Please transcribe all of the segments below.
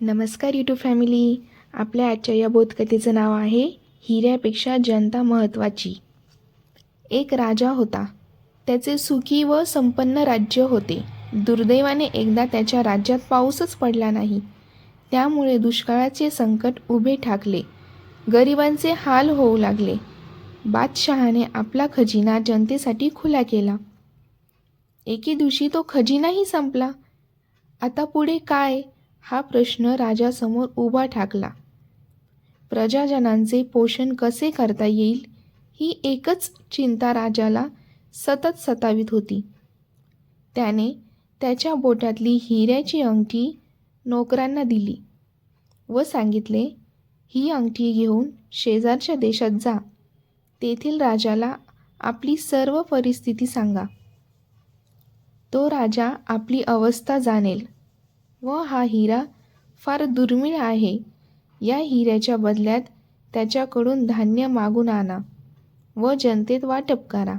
नमस्कार YouTube family आपल्या आजच्या या बोधकथेचं नाव आहे हिऱ्यापेक्षा जनता महत्त्वाची एक राजा होता. त्याचे सुखी व संपन्न राज्य होते. दुर्दैवाने एकदा त्याच्या राज्यात पाऊसच पडला नाही. त्यामुळे दुष्काळाचे संकट उभे ठाकले. गरिबांचे हाल होऊ लागले. बादशहाने आपला खजिना जनतेसाठी खुला केला. एके दिवशी तो खजिनाही संपला. आता पुढे काय? हा प्रश्न राजासमोर उभा ठाकला. प्रजाजनांचे पोषण कसे करता येईल ही एकच चिंता राजाला सतत सतावीत होती. त्याने त्याच्या बोटातली हिऱ्याची अंगठी नोकरांना दिली व सांगितले ही अंगठी घेऊन शेजारच्या देशात जा. तेथील राजाला आपली सर्व परिस्थिती सांगा. तो राजा आपली अवस्था जाणेल. व हा हिरा फार दुर्मिळ आहे. या हिऱ्याच्या बदल्यात त्याच्याकडून धान्य मागून आणा व जनतेत वाटप करा.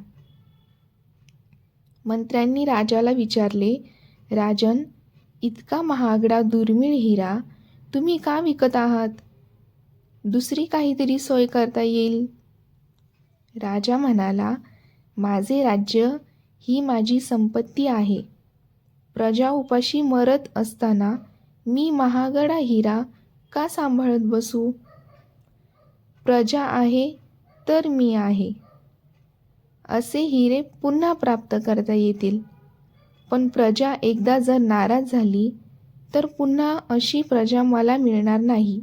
मंत्र्यांनी राजाला विचारले राजन इतका महागडा दुर्मिळ हिरा तुम्ही का विकत आहात? दुसरी काहीतरी सोय करता येईल. राजा म्हणाला माझे राज्य ही माझी संपत्ती आहे. प्रजा उपाशी मरत असताना मी महागडा हिरा का सांभाळत बसू? प्रजा आहे तर मी आहे. असे हिरे पुन्हा प्राप्त करता येतील. पण प्रजा एकदा जर नाराज झाली तर पुन्हा अशी प्रजा मला मिळणार नाही.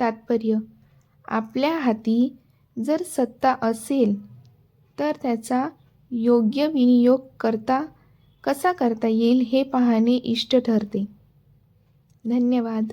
तात्पर्य आपल्या हाती जर सत्ता असेल तर त्याचा योग्य विनियोग करता कसा करता येईल हे पाहणे इष्ट ठरते. धन्यवाद.